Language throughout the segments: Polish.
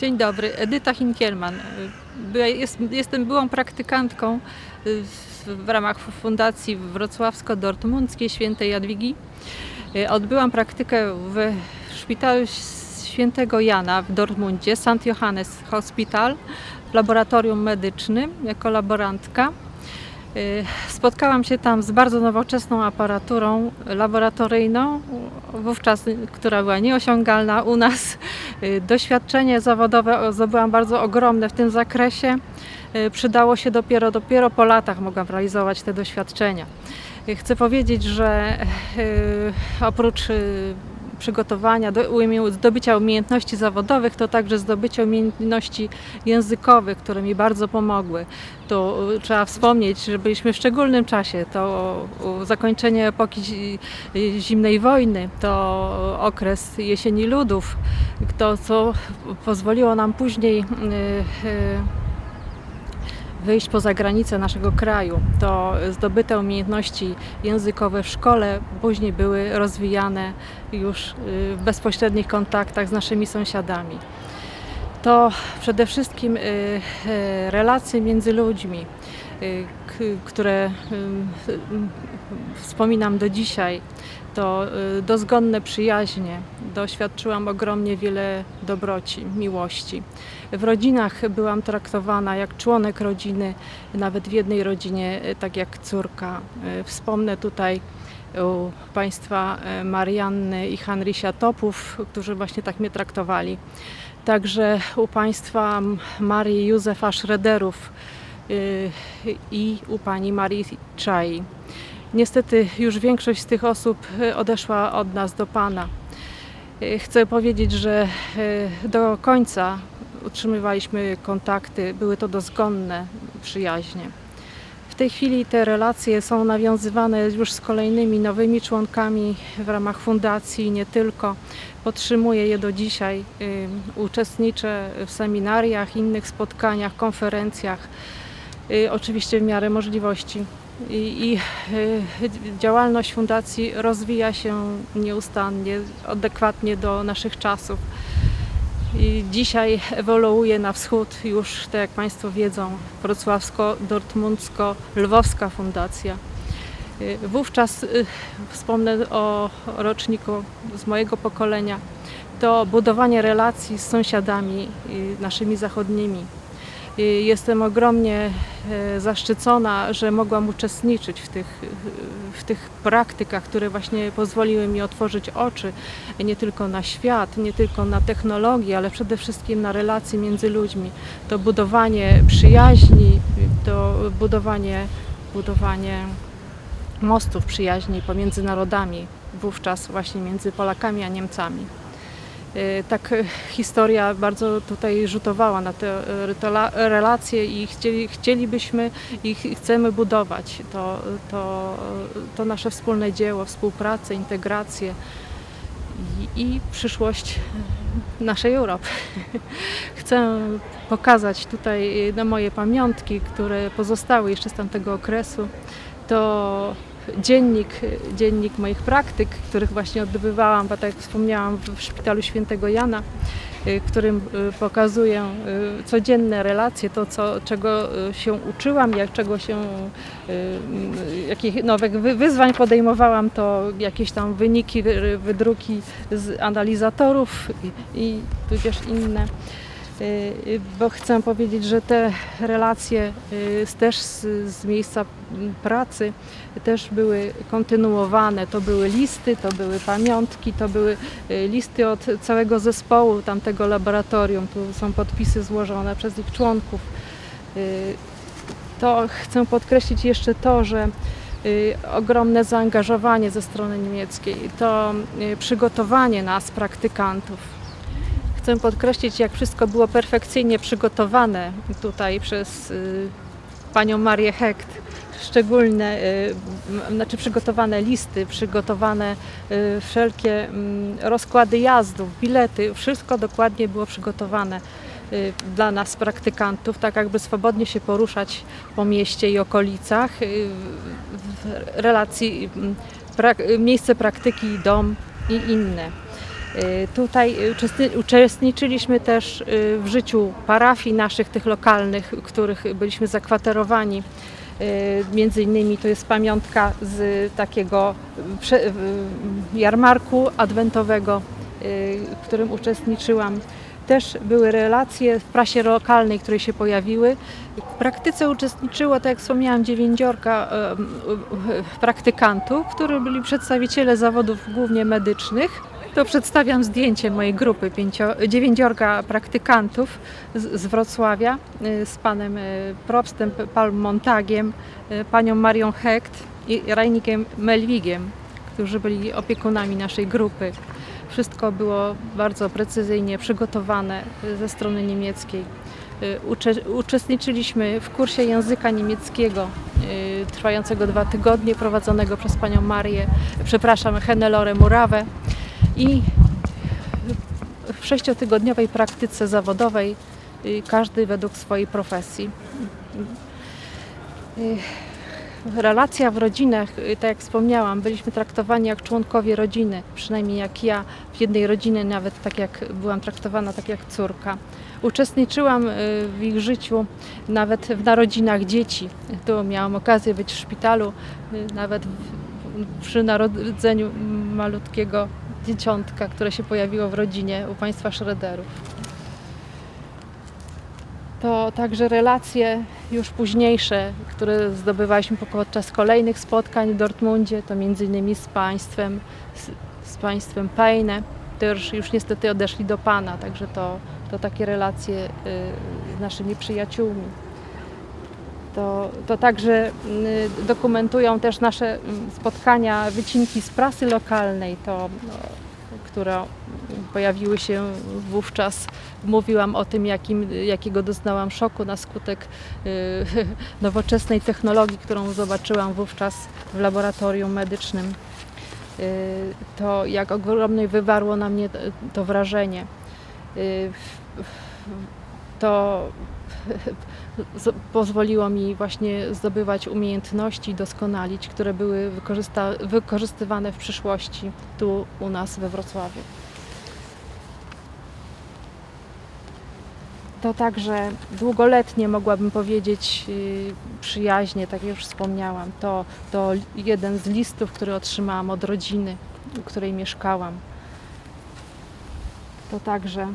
Dzień dobry, Edyta Hinkielman. Jestem byłą praktykantką y, w, w ramach Fundacji Wrocławsko-Dortmundzkiej Świętej Jadwigi. Y, Odbyłam praktykę w szpitalu Świętego Jana w Dortmundzie, St. Johannes Hospital, w laboratorium medycznym jako laborantka. Y, Spotkałam się tam z bardzo nowoczesną aparaturą laboratoryjną, wówczas, y, która była nieosiągalna u nas. Y, Doświadczenie zawodowe zdobyłam bardzo ogromne w tym zakresie. Przydało się dopiero, dopiero po latach mogłam realizować te doświadczenia. Chcę powiedzieć, że oprócz przygotowania, do, zdobycia umiejętności zawodowych, to także zdobycie umiejętności językowych, które mi bardzo pomogły. To y, trzeba wspomnieć, że byliśmy w szczególnym czasie. To y, zakończenie epoki y, zimnej wojny, to okres jesieni ludów, to co pozwoliło nam później y, y, wyjść poza granice naszego kraju. To zdobyte umiejętności językowe w szkole później były rozwijane już y, w bezpośrednich kontaktach z naszymi sąsiadami. To przede wszystkim y, y, relacje między ludźmi, które y, y, wspominam do dzisiaj. To y, dozgonne przyjaźnie. Doświadczyłam ogromnie wiele dobroci, miłości. W rodzinach byłam traktowana jak członek rodziny, nawet w jednej rodzinie, y, tak jak córka. Y, Wspomnę tutaj u Państwa y, Marianny i Henrysia Topów, którzy właśnie tak mnie traktowali. Także u Państwa Marii Józefa Szrederów y, i u Pani Marii Czai. Niestety już większość z tych osób y, odeszła od nas do Pana. Y, Chcę powiedzieć, że y, do końca utrzymywaliśmy kontakty, były to dozgonne przyjaźnie. W tej chwili te relacje są nawiązywane już z kolejnymi nowymi członkami w ramach fundacji, nie tylko. Podtrzymuję je do dzisiaj. Y, Uczestniczę w seminariach, innych spotkaniach, konferencjach, y, oczywiście w miarę możliwości. I, i y, działalność fundacji rozwija się nieustannie, adekwatnie do naszych czasów. I dzisiaj ewoluuje na wschód już, tak jak Państwo wiedzą, wrocławsko-dortmundzko-lwowska fundacja. Y, Wówczas y, wspomnę o roczniku z mojego pokolenia. To budowanie relacji z sąsiadami y, naszymi zachodnimi. Jestem ogromnie e, zaszczycona, że mogłam uczestniczyć w tych, w tych praktykach, które właśnie pozwoliły mi otworzyć oczy nie tylko na świat, nie tylko na technologię, ale przede wszystkim na relacje między ludźmi. To budowanie przyjaźni, to budowanie, budowanie mostów przyjaźni pomiędzy narodami, wówczas właśnie między Polakami a Niemcami. Y, Tak y, historia bardzo tutaj rzutowała na te y, relacje i chcieli, chcielibyśmy i ch- chcemy budować to, to, to nasze wspólne dzieło, współpracę, integrację i, i przyszłość naszej Europy. Chcę pokazać tutaj no, moje pamiątki, które pozostały jeszcze z tamtego okresu. To dziennik, dziennik moich praktyk, których właśnie odbywałam, bo tak jak wspomniałam, w szpitalu świętego Jana, y, w którym y, pokazuję y, codzienne relacje, to co, czego y, się uczyłam, jak czego się, y, y, jakich nowych wy- wyzwań podejmowałam, to jakieś tam wyniki, wy- wydruki z analizatorów i, i tudzież inne. Y, y, Bo chcę powiedzieć, że te relacje y, też z, z miejsca m, pracy też były kontynuowane. To były listy, to były pamiątki, to były listy od całego zespołu tamtego laboratorium. Tu są podpisy złożone przez ich członków. To chcę podkreślić jeszcze to, że ogromne zaangażowanie ze strony niemieckiej, to przygotowanie nas, praktykantów, Chcę podkreślić, jak wszystko było perfekcyjnie przygotowane tutaj przez y, panią Marię Hecht. Szczególne, y, znaczy przygotowane listy, przygotowane y, wszelkie mm, rozkłady jazdów, bilety, wszystko dokładnie było przygotowane dla nas, praktykantów, tak jakby swobodnie się poruszać po mieście i okolicach w relacji mm, miejsce praktyki, dom i inne. Y, Tutaj uczestni- uczestniczyliśmy też y, w życiu parafii naszych, tych lokalnych, których byliśmy zakwaterowani. Y, Między innymi to jest pamiątka z takiego y, jarmarku adwentowego, y, w którym uczestniczyłam. Też były relacje w prasie lokalnej, które się pojawiły. W praktyce uczestniczyło, tak jak wspomniałam, dziewięciorka praktykantów, którzy byli przedstawiciele zawodów głównie medycznych. To przedstawiam zdjęcie mojej grupy, pięcio, dziewięciorga praktykantów z, z Wrocławia y, z panem y, Probstem, P- Paul Montagiem, y, panią Marią Hecht i Rajnikiem Melwigiem, którzy byli opiekunami naszej grupy. Wszystko było bardzo precyzyjnie przygotowane ze strony niemieckiej. Ucze, uczestniczyliśmy w kursie języka niemieckiego trwającego dwa tygodnie, prowadzonego przez panią Marię, przepraszam, Hennelore Murawę i w sześciotygodniowej praktyce zawodowej, y, każdy według swojej profesji. Y, Relacja w rodzinach, y, tak jak wspomniałam, byliśmy traktowani jak członkowie rodziny, przynajmniej jak ja w jednej rodzinie, nawet tak jak byłam traktowana, tak jak córka. Uczestniczyłam w ich życiu nawet w narodzinach dzieci. Tu miałam okazję być w szpitalu, nawet przy narodzeniu malutkiego dzieciątka, które się pojawiło w rodzinie u państwa Schroederów. To także relacje już późniejsze, które zdobywaliśmy podczas kolejnych spotkań w Dortmundzie, to między innymi z państwem, z, z państwem Pejne, też już niestety odeszli do Pana, także to, to takie relacje y, z naszymi przyjaciółmi. To, to także y, dokumentują też nasze mm, spotkania, wycinki z prasy lokalnej, to, no, które pojawiły się wówczas. Mówiłam o tym, jakim, jakiego doznałam szoku na skutek y, nowoczesnej technologii, którą zobaczyłam wówczas w laboratorium medycznym. Y, To jak ogromnie wywarło na mnie to, wrażenie. Y, To pozwoliło mi właśnie zdobywać umiejętności, doskonalić, które były wykorzystywane w przyszłości tu u nas we Wrocławiu. To także długoletnie, mogłabym powiedzieć, yy, przyjaźnie, tak jak już wspomniałam. To, to jeden z listów, który otrzymałam od rodziny, u której mieszkałam. To także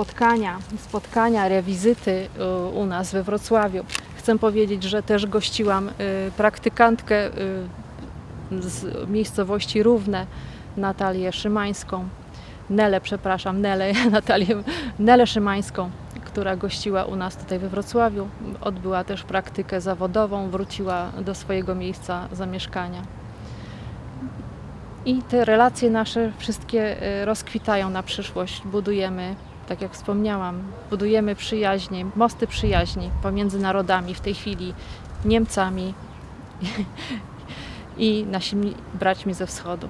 spotkania, spotkania, rewizyty u, u nas we Wrocławiu. Chcę powiedzieć, że też gościłam y, praktykantkę y, z miejscowości Równe, Natalię Szymańską, Nelę, przepraszam, Nelę, Natalię, Nelę Szymańską, która gościła u nas tutaj we Wrocławiu. Odbyła też praktykę zawodową, wróciła do swojego miejsca zamieszkania. I te relacje nasze wszystkie y, rozkwitają na przyszłość. Budujemy, tak jak wspomniałam, budujemy przyjaźnie, mosty przyjaźni pomiędzy narodami w tej chwili, Niemcami i naszymi braćmi ze wschodu.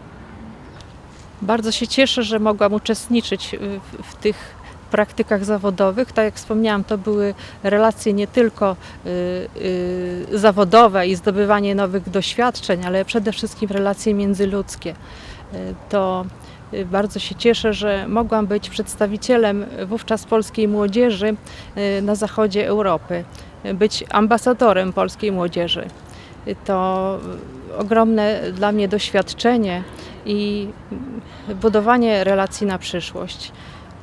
Bardzo się cieszę, że mogłam uczestniczyć w, w tych praktykach zawodowych. Tak jak wspomniałam, to były relacje nie tylko y, y, zawodowe i zdobywanie nowych doświadczeń, ale przede wszystkim relacje międzyludzkie. Y, To y, bardzo się cieszę, że mogłam być przedstawicielem wówczas polskiej młodzieży y, na zachodzie Europy, y, być ambasadorem polskiej młodzieży. Y, To y, ogromne dla mnie doświadczenie i y, budowanie relacji na przyszłość.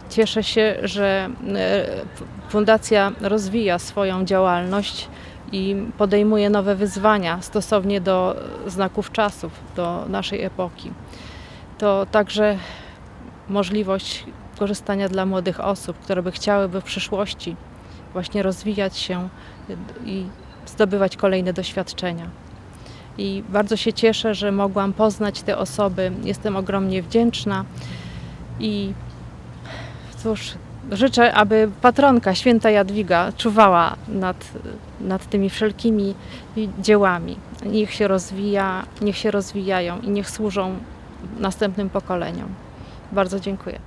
Cieszę się, że e, fundacja rozwija swoją działalność i podejmuje nowe wyzwania stosownie do znaków czasów, do naszej epoki. To także możliwość korzystania dla młodych osób, które by chciałyby w przyszłości właśnie rozwijać się i zdobywać kolejne doświadczenia. I bardzo się cieszę, że mogłam poznać te osoby. Jestem ogromnie wdzięczna i Cóż, życzę, aby patronka święta Jadwiga czuwała nad, nad tymi wszelkimi dziełami. Niech się rozwija, niech się rozwijają i niech służą następnym pokoleniom. Bardzo dziękuję.